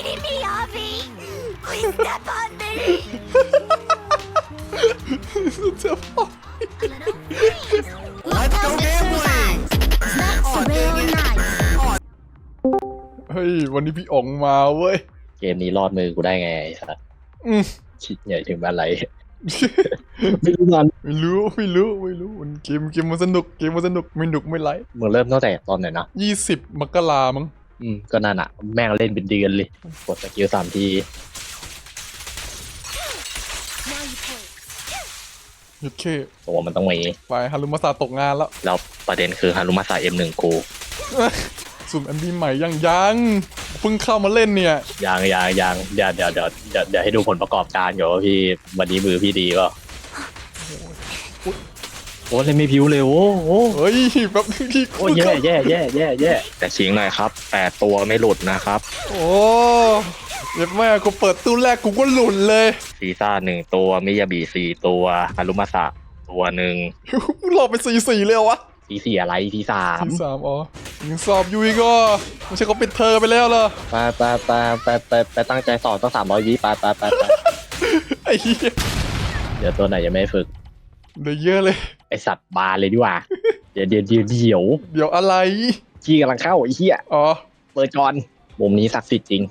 biting me, Avi! Please step on me! จะบอก Let's go gambling! That's real nice. เฮ้ย วันนี้พี่อ๋องมาเว้ย เกมนี้รอดมือกูได้ไงไอ้สัสอืม คิดใหญ่ถึงอะไร ไม่รู้มันไม่รู้ไม่รู้ไม่รู้มันเกมเกมมันสนุกเกมมันสนุกไม่หนุกไม่ไหลมึงเริ่มตั้งแต่ตอนไหนนะยี่สิบมกรามั้ง อืมก็นั่นอะแม่งเล่นเป็นเดือนเลย กดสกิลสามที Now you pay. หยุดเคตัวมันต้องมีไปฮารุมาซาตกงานแล้วแล้วประเด็นคือฮารุมาซาเอ็มหนึ่งกูสุ่มอันดีใหม่ยังยังเพิ่งเข้ามาเล่นเนี่ยยังยังยังเดี๋ยวเดี๋ยวเดี๋ยวเดี๋ยวเดี๋ยวให้ดูผลประกอบการก่อนว่าพี่วันนี้มือพี่ดีก็ โอ้เล่นไม่พิ้วเลยโอ้โหเฮ้ยแบบที่โอ้แย่แย่แย่แย่แย่แต่ชิงหน่อยครับแปดตัวไม่หลุดนะครับโอ้เย็บแม่กูเปิดตู้แรกกูก็หลุนเลยซีซ่าหนึ่งตัวมิยาบิสี่ตัวฮารุมาซาตัวหนึ่งหลอกไปสี่สี่เลยเหรอวะซีสี่อะไรซีสามสี่สามอ๋อยังสอบอยู่อีกก็ไม่ใช่เขาปิดเทอมไปแล้วเหรอไปไปไปไปไปไปตั้งใจสอบต้องสามร้อยวิไปไปไปไปไอ้เหี้ยเดี๋ยวตัวไหนยังไม่ฝึกเดี๋ยวเยอะเลย ไอสัตว์บาร์เลยดีกว่า เดี๋ยวเดี๋ยวเดี๋ยวเดี๋ยวเดี๋ยวอะไรจี้กำลังเข้าไอ้เหี้ยอ๋อเปิดก่อนมุมนี้ศักดิ์สิทธิ์จริง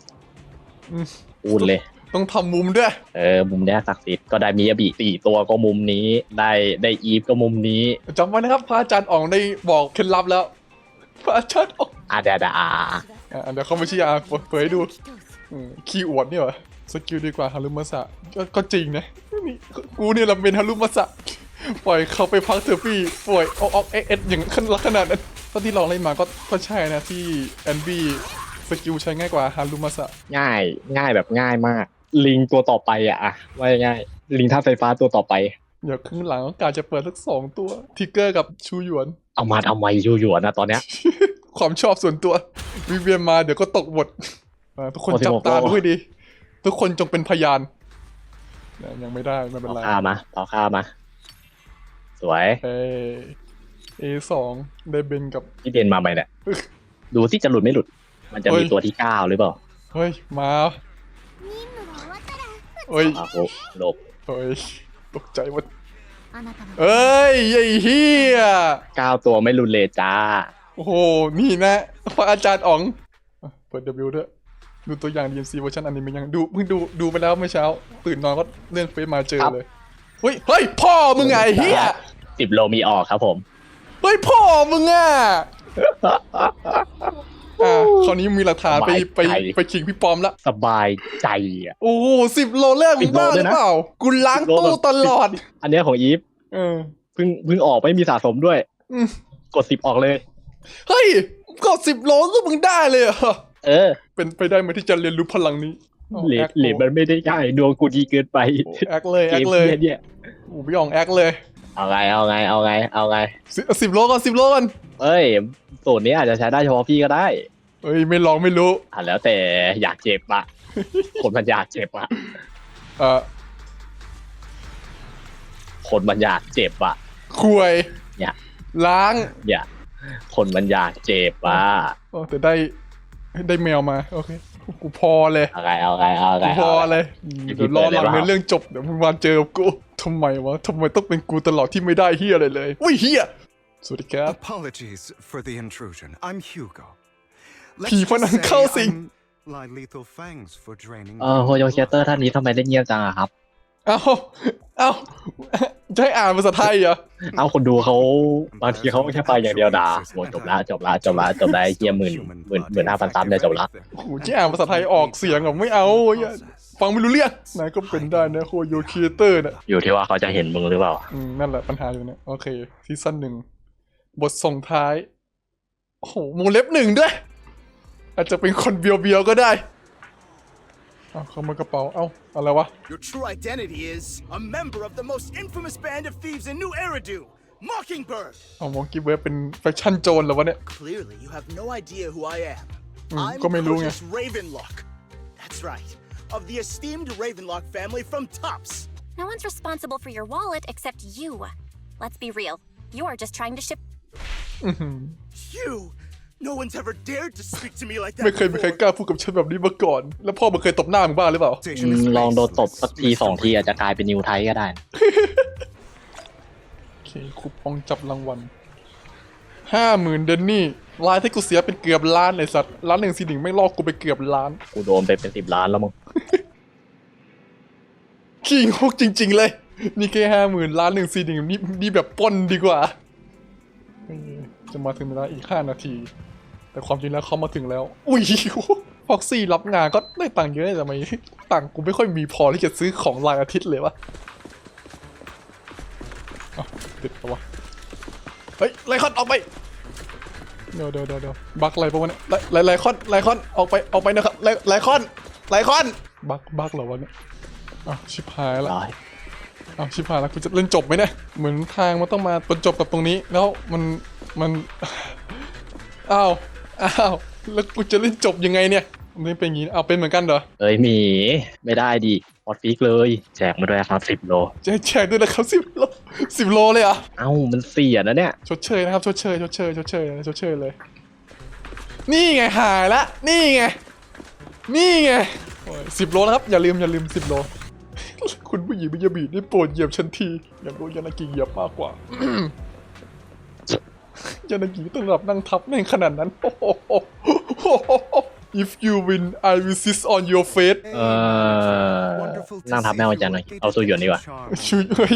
อืมอูนเลย ต้องทำมุมด้วย เออ มุมเนี้ยศักดิ์สิทธิ์ก็ได้มียาบิสี่ตัวก็มุมนี้ ได้ได้อีฟก็มุมนี้จำไว้นะครับพระอาจารย์อ๋องได้บอกเคล็ดลับแล้วพระอาจารย์อ๋องอะเดี๋ยวเดี๋ยวอะอะเดี๋ยวเขาไม่ชี้อะเผยให้ดูอืมขี้อวดนี่เหรอสกิลดีกว่าฮารุมาสะก็ก็จริงนะนี่กูเนี่ยเราเป็นฮารุมาสะ ปล่อยเขาไปพักเถอะพี่ปล่อยออกออกเอ็ดอย่างขนาดขนาดนั้นตอนที่ลองเล่นมาก็ก็ใช่นะที่แอนบี้สกิลใช้ง่ายกว่าฮารุมาสะง่ายง่ายแบบง่ายมาก ลิงตัวต่อไปอะอะว่าง่ายๆลิงท่าตุไฟฟ้าตัวต่อไป เดี๋ยวครึ่งหลังก็กาจะเปิดสักสองตัวทิกเกอร์กับชูหยวน เอามาทำไมยูหยวนนะตอนเนี้ย ความชอบส่วนตัววิเวียนมาเดี๋ยวก็ตกบทอ่าทุกคนโอ้ที่จับบอกตาว่าดูให้ดี ทุกคนจงเป็นพยานนะยังไม่ได้ไม่เป็นต่อไรข้ามาต่อข้ามา สวยเอสองได้เบนกับ พี่เบนมาไปเนี่ยดูสิจะหลุดไม่หลุด มันจะมีตัวที่เก้าหรือเปล่าเฮ้ยมาเฮ้ยโอ้หลบเฮ้ยตกใจหมดเอ้ยไอ้เฮียเก้าตัวไม่รุนเลยจ้า โอ้โห นี่นะฟังอาจารย์อ๋อง เปิด W ด้วย ดูตัวอย่าง DMC เวอร์ชันอันนี้มันยังดูเพิ่งดูดูไปแล้วเมื่อเช้า ตื่นนอนก็เล่นเฟซมาเจอเลย เฮ้ยเฮ้ยพ่อมึงไงไอ้เฮียสิบโลมีออกครับผม เฮ้ยพ่อมึงอะอ่าคราวนี้มีหลักฐานไปไปสบายใจไปขิงพี่ปอมละสบายใจอะโอ้โหสิบโลแรกมึงบ้า10โลหด้รืวยอนะเปล่ากูล้าง10โลตู้แบบตลอด อันเนี้ยของอีฟเออเพิ่งเพิ่งออกไม่มีสะสมด้วยอืมกดสิบออกเลย เฮ้ยก็สิบโลก็มึงได้เลยเหรอเออ เป็นไปได้ไหมที่จะเรียนรู้พลังนี้ เหรียญเหรียญมันไม่ได้ง่ายดวงกูดีเกินไปโอ้แอคเลยเกแอคมเลยเนี่ยเนี่ยโอ้พี่อ่องแอคเลย เอาไงเอาไงเอาไงเอาไงสิสิบโลก่อนสิบโลก่อนเอ้ยสูตรนี้อาจจะใช้ได้เฉพาะพี่ก็ได้เฮ้ยไม่ลองไม่รู้อะแล้วแต่อยากเจ็บอะคนมันอยากเจ็บอะเออคนมันอยากเจ็บอะคุยเนี่ยล้างอย่าคนมันอยากเจ็บอะโอ้แต่ได้ได้แมวมาโอเค กูพอเลยเอาไงเอาไงเอาไงกูพอเอาไงเลยพี่เดี๋ยวรอหลังเปิดเลยเปล่าในเรื่องจบเดี๋ยวมึงมาเจอกับกูทำไมวะทำไมต้องเป็นกูตลอดที่ไม่ได้เฮียอะไรเลยอุ้ยเฮียสวัสดีครับ Apologies for the intrusion. I'm Hugo. Let's ผีพนัน just เข้า say สิง I'm Lie Lethal Fangs for draining. เออโฮโยเคียเตอร์ท่านนี้ทำไมได้เงียบจังอะครับ เอ้า เอ้า จะให้อ่านภาษาไทยเหรอ เอาคนดูเขาบางทีเขาแค่ไปอย่างเดียวด่าโหจบละจบละจบละจบละเฮียหมื่นหมื่นหมื่นห้าพันซับเนี่ยจบละโอ้โหจะอ่านภาษาไทยออกเสียงอะไม่เอาเหี้ยฟังไม่รู้เรื่องนายก็เป็นได้นะโคโยคีเตอร์น่ะอยู่ที่ว่าเขาจะเห็นมึงหรือเปล่าอืมนั่นแหละปัญหาอยู่เนี่ยโอเคซีซั่นหนึ่งบทส่งท้ายโอ้โหวงเล็บหนึ่งด้วย อาจจะเป็นคนเบียวเบียวๆก็ได้ เอาเข้ามากระเป๋า เอ้า อะไรวะ Your true identity is a member of the most infamous band of thieves in New Eridu, Mockingbird. เอามองกี้เว็บเป็นแฟชั่นโจรเหรอวะเนี่ย Clearly, you have no idea who I am. Hmm, I'm ก็ไม่รู้ไง Curtis Ravenlock. That's right, of the esteemed Ravenlock family from Tops. No one's responsible for your wallet except you. Let's be real. You are just trying to ship. You, No one's ever dared to speak to me like ไม่ that เคยมีใคร before. กล้าพูดกับฉันแบบนี้มาก่อน แล้วพ่อมันเคยตบหน้ามึงบ้างหรือเปล่า อื Station ม is ลองโดนตบ faceless, สักทีสองที Mr. อาจจะกลายเป็นนิวไทยก็ได้นะโอเคคูปองจับรางวัลห้าหมื่นเดนนี่รายที่กูเสียเป็นเกือบล้านไอสัตว์ล้านหนึ่งสี่หนึ่งไม่งลอกกูไปเกือบล้าน กูโดนไปเป็นสิบล้านแล้วมึงขี้งกจริง ๆ เลย นี่แค่ห้าหมื่นล้านหนึ่งสี่หนึ่งนี่นี่แบบปล้นดีกว่าเฮ้ย จะมาถึงเวลาอีกห้านาที แต่ความจริงแล้วเขามาถึงแล้ว อุ้ยฟ็อกซี่รับงานก็ได้ตังค์เยอะแต่ทำไมตังค์กูไม่ค่อยมีพอที่จะซื้อของรายอาทิตย์เลยวะอะติดปะวะเฮ้ยไลคอนออกไปเดี๋ยวเดี๋ยวเดี๋ยวเดี๋ยวบักอะไรปะวะเนี่ยไลไลไลคอนไลคอนออกไปออกไปนะครับไลไลคอนไลคอนบักบักเหรอวะเนี่ยอ้าวชิบหายละร้อยอ้าวชิบหายละกูจะเล่นจบไหมเนี่ยเหมือนทางมันต้องมาบรรจบกับตรงนี้ แล้วมัน มันอ้าวอ้าวแล้วกูจะเล่นจบยังไงเนี่ยมันไม่เป็นอย่างนี้เอาเป็นเหมือนกันเหรอเอ้ยหมีไม่ได้ดิพอดฟิกเลย แจกมาด้วยครับสิบโลแจกแจกด้วยนะครับสิบโลสิบโลเลยเหรอะเอ้ามันเสียนะเนี่ยชดเชยนะครับชดเชยชดเชยชดเชยชดเชยเลย นี่ไงหายละ นี่ไง นี่ไงสิบโลนะครับ อย่าลืมอย่าลืมสิบโล คุณผู้หญิงมิยาบีได้โปรดเหยียบฉันทีอยากรู้ยานากิเหยียบมากกว่า ยานากิต้องรับนั่งทับแม่งขนาดนั้น If you win I will sit on your face เออนั่งทับแม่วันจันทร์หน่อย เอาสู้หยวนดีกว่าช่วยเอ้ย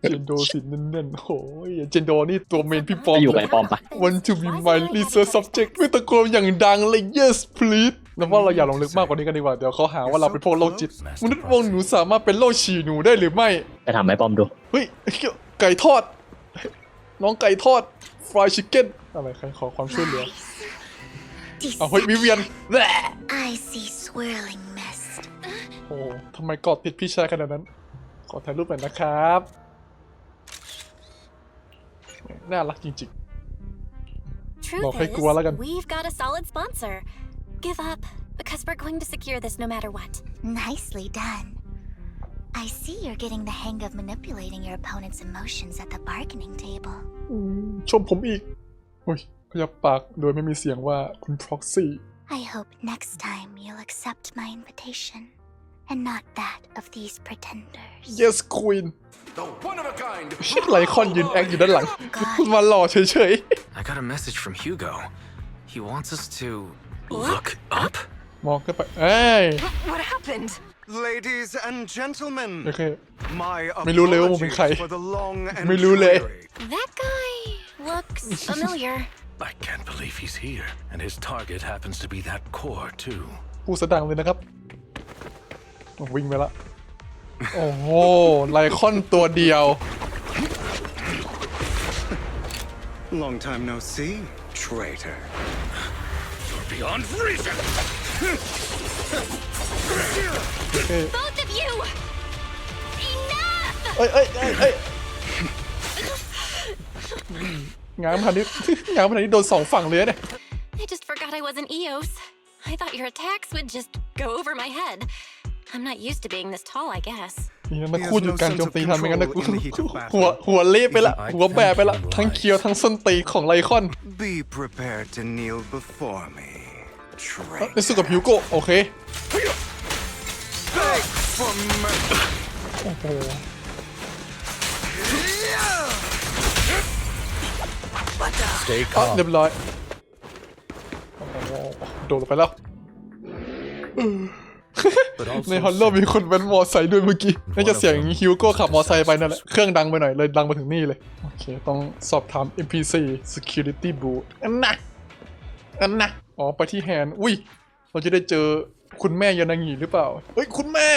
เจนโดสินแน่นๆโอ้ยเจนโดนี่ตัวเมนพี่ปอมไปอยู่กับไอ้ปอมปะ Want to be my research subject ไม่ตะโกนอย่างดังเลย yes please แล้วว่าเราอย่าลงลึกมากกว่านี้กันดีกว่า เดี๋ยวเขาหาว่าเราเป็นพวกโรคจิต มนุษย์วงหนูสามารถเป็นโรคฉี่หนูได้หรือไม่ ไปถามไอ้ปอมดู เฮ้ยไก่ทอด น้องไก่ทอด fried chicken อะไรใครขอความช่วยเหลือ เอาเฮ้ยวิเวียนแหละ I see swirling mist. โอ้ทำไมกอดติดพี่ชายขนาดนั้น ขอถ่ายรูปหน่อยนะครับ น่ารักจริง Truth Well, fake is, wala gan. we've got a solid sponsor. Give up, because we're going to secure this no matter what. Nicely done. I see you're getting the hang of manipulating your opponent's emotions at the bargaining table. ๆ ชมผมอีกอุ้ยขยับปากโดยไม่มีเสียงว่าคุณ proxy I hope next time you'll accept my invitation and not that of these pretenders. yes queen The one of a kind. ไลคอนยืนแอคอยู่ด้านหลัง God. มาหล่อเฉย I got a message from Hugo. He wants us to look up. ๆ มองขึ้นไป เอ้ย What happened? Ladies and โอ gentlemen, เค my ไม่รู้เลยว่ามึงเป็น apologies ใคร for the long and ไม่รู้เลย dreary. That guy looks familiar. I can't believe he's here, and his target happens to be that core, too. พูดสะดังเลยนะครับ วิ่งไปละ โอ้โห ไลคอนตัวเดียว Long time no see, traitor. Beyond reason! โอเค Both of you! Enough! เอ้ยเอ้ยเอ้ยเอ้ยง้างมาทางนี้ ง้างมาทางนี้โดนสองฝั่งเลยเนี่ย I just forgot I wasn't Eos. I thought your attacks would just go over my head. I'm not used to being this tall, I guess. นี่นะมันคู่หยุดการโจมตีทันไม่งั้นนะกู He has no sense of control in the heat of battle. หัวหัวเละไปละ หัวแบะไปละ ทั้งเคียวทั้งส้นตีนของไลคอน Be prepared to kneel before me, ได้สู้กับ traitor. ฮิวโกโอเค Beg for mercy. โอ้โห Stay อะเรียบร้อยโอ้โหโดดลงไปแล้ว but ในฮอลโลมีคนแว้นมอไซค์ด้วยเมื่อกี้น่าจะเสียงฮิวโก้ขับมอไซค์ไปนั่นแหละ เครื่องดังไปหน่อยเลยดังมาถึงนี่เลย โอเค ต้องสอบถาม NPC Security Blue อันนะอันนะอ๋อ ไปที่แฮนด์อุ้ย เราจะได้เจอคุณแม่ยานางีหรือเปล่า เฮ้ย คุณแม่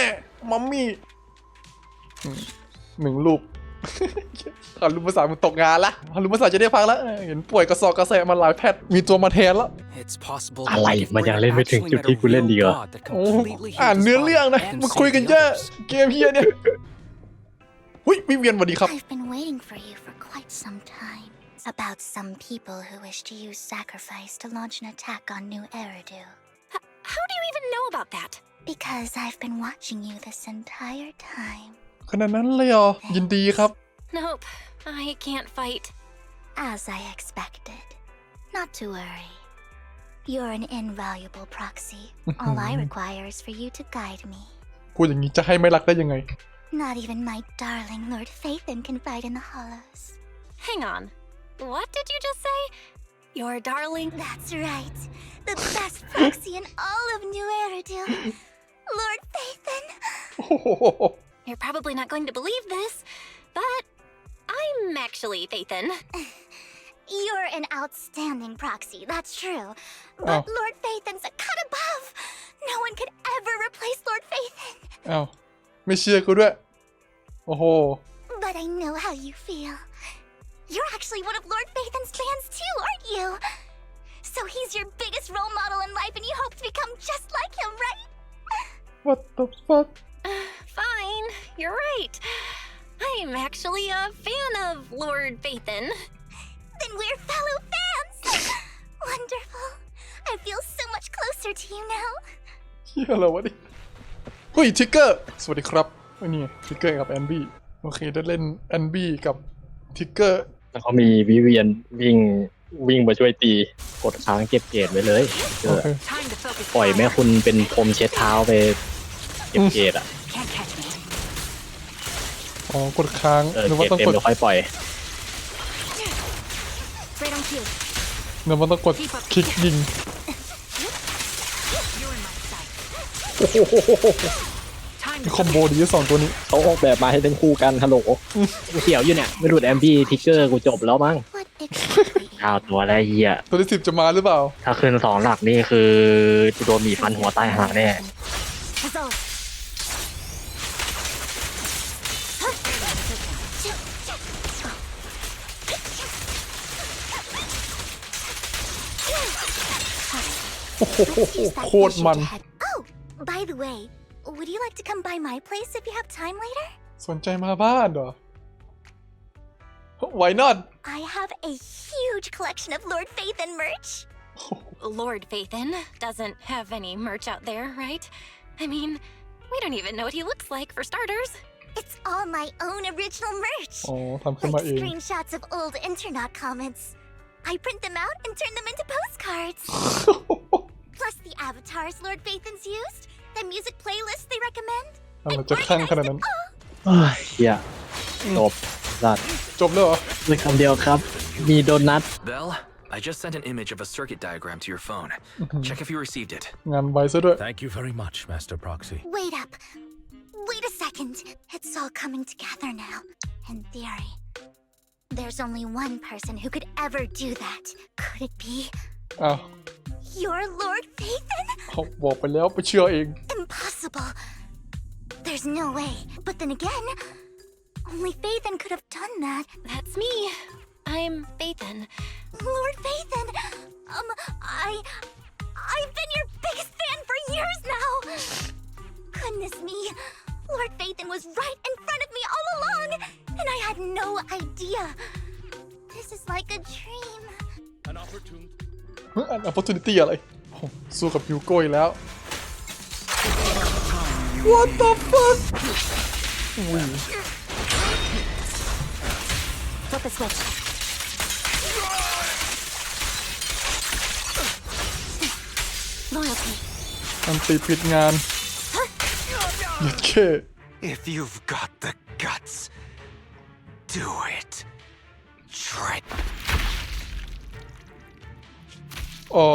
มัมมี่อืมหนึ่งรูปฮารุมาสามันตกงานละฮารุมาสาจะได้พักแล้วเออเห็นป่วยกระสอบกระแสมาหลายแพทย์มีตัวมาแทนแล้ว It's possible อะไรมันยังเล่นไม่ถึงจุดที่กูเล่นดีเหรอโอ้อ่านเนื้อเรื่องนะมาคุยกันเยอะ เกมเฮียเนี่ยหุยวิเวียนสวัสดีครับ I've been waiting for you for quite some time. About some people who wish to use sacrifice to launch an attack on New Eridu. How do you even know about that? Because I've been watching you this entire time. ขนาดนั้นเลยเหรอ ยินดีครับ Nope, I can't fight. As I expected. Not to worry. You're an invaluable proxy. All I require is for you to guide me. พูดอย่างนี้จะให้ไม่รักได้ยังไง Not even my darling Lord Phaethon can fight in the hollows. Hang on. What did you just say? Your darling. That's right. The best proxy in all of New Eridu. Lord Phaethon. โอ้โห You're probably not going to believe this, but I'm actually Phaethon. You're an outstanding proxy, that's true. But Oh. Lord Phaethon's a cut above. No one could ever replace Lord Phaethon. อ้าว ไม่เชื่อกูด้วย โอ้โห But I know how you feel. You're actually one of Lord Phaethon's fans too, aren't you? So he's your biggest role model in life and you hope to become just like him, right? What the fuck Fine, you're right. I'm actually a fan of Lord Phaethon. Then we're fellow fans! Wonderful. I feel so much closer to you now. เฮียอะไรวะนี่เฮ้ยทิกเกอร์ สวัสดีครับอันนี้ทิกเกอร์กับแอนบี้ โอเค ได้เล่นแอนบี้กับทิกเกอร์ แล้วเขามีวิเวียนวิ่งวิ่งมาช่วยตีกดค้างเก็บเกรดไว้เลยเอโออเค Time to focus. ปล่อยแม่คุณเป็นพรมเช็ดเท้าไปเก็บเกรดอะ Can't catch me. อ๋อกดค้างเออนึกเกรว่าดต้องเต็มกดเดี๋ยวค่อยปล่อย Right on cue. นึกว่าต้องกดคลิกยิงโอ้โห Time มีคอมโบดีสองตัวนี้ เขาออกแบบมาให้เป็นคู่กันฮัลโหลกูเขียวอยู่เนี่ย ไม่หลุดแอมพีทิกเกอร์กูจบแล้วมั้ง What exactly? ข้าวตัวแล้วเฮียตัวที่สิบจะมาหรือเปล่า ถ้าขึ้นสองหลักนี่คือกูโดนหมีฟันหัวใต้หางแน่ โอ้โห Use that โคตรมัน vision to head- Oh, by the way, would you like to come by my place if you have time later? สนใจมาบ้านเหรอ Why not I have a huge collection of Lord Phaethon merch. Lord Phaethon doesn't have any merch out there, right? I mean, we don't even know what he looks like for starters. It's all my own original merch. อ๋อทำขึ้นมา Like เอง screenshots of old Internet comments. I print them out and turn them into postcards. Plus the avatars Lord Phaethon's used, the music playlists they recommend. อะไรจะคลั่งขนาดนั้น เฮ้ยเฮียจบสัตว์ จบแล้วเหรอ ด้วยคำเดียวครับ มีโดนัท Belle, I just sent an image of a circuit diagram to your phone. Check if you received it. งานไวซะด้วย Thank you very much, Master Proxy. Wait up. Wait a second. It's all coming together now. In theory. There's only one person who could ever do that. Could it be อ้าว your Lord Phaethon? เขาบอกไปแล้วไปเชื่อเอง Impossible. There's no way. But then again, only Phaethon could have done that. That's me. I'm Phaethon. Lord Phaethon, um, I, I've been your biggest fan for years now. Goodness me, Lord Phaethon was right in front of me all along, and I had no idea. This is like a dream. An opportune อัน opportunity อะไร สู้กับยูโก้อีกแล้ว What the fuck อุ้ย Flip the switch. อันตีผิดงานหยุดแค่ If you've got the guts, do it. อ๋อ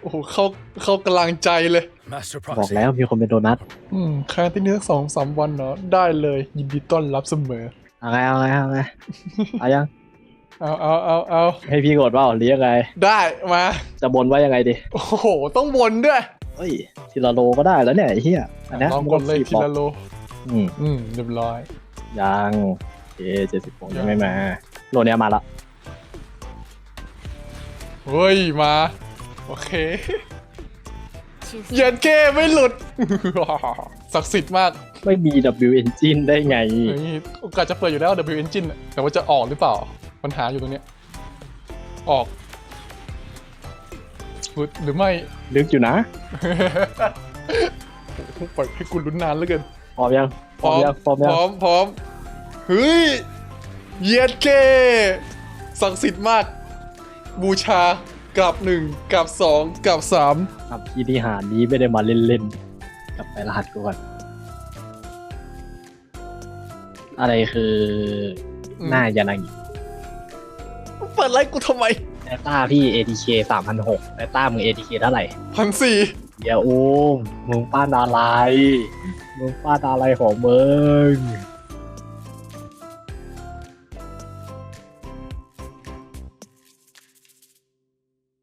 โอ้โหเข้าเข้ากำลังใจเลย Master บอก Proxy. แล้วมีคนเป็นโดนัทอืมค้างที่นี่สักสองสามวันเนาะได้เลย ยินดีต้อนรับเสมอ เอาไงเอาไงเอาไงเอายังเอาเอาเอาเอาให้พี่กดว่าหรือยังไง ได้มา จะบนว่ายังไงดีโอ้โห ต้องวนด้วยเฮ้ยทีละโลก็ได้แล้วเนี่ยไอ้เหี้ยอันเนี้ยลองกดเลยทีละโล อืมอืมเรียบร้อย ยังเอเจ็ดสิบหกยังไม่มาโลเนี้ยมาละ เฮ้ยมา โอเค Choose เย็นเก้ไม่หลุด ศักดิ์สิทธิ์มากไม่มี W engine ได้ไงเฮ้ยโอกาสจะเปิดอยู่แล้ว W Engine อะแต่ว่าจะออกหรือเปล่า ปัญหาอยู่ตรงเนี้ย ออกหรือหรือไม่ ลึกอยู่นะ ปล่อยให้กูลุ้นนานเหลือเกิน พร้อมยัง พร้อมยัง พร้อมพยังร้อม พร้อม เฮ้ย เย็ดเก้ศักดิ์สิทธิ์มาก บูชากลับหนึ่งกลับสองกลับสามครับที่ที่หารนี้ไม่ได้มาเล่นๆกลับไปรหัสกูก่อนอะไรคือหน้ายานางิเปิดไลฟ์กูทำไมแอตต้าพี่ ATK สามพันหกแอตต้ามึง ATK เท่าไหร่พันสี่เดี๋ยวโอ้มมึงป้านอะไรมึงป้านอะไรของมึง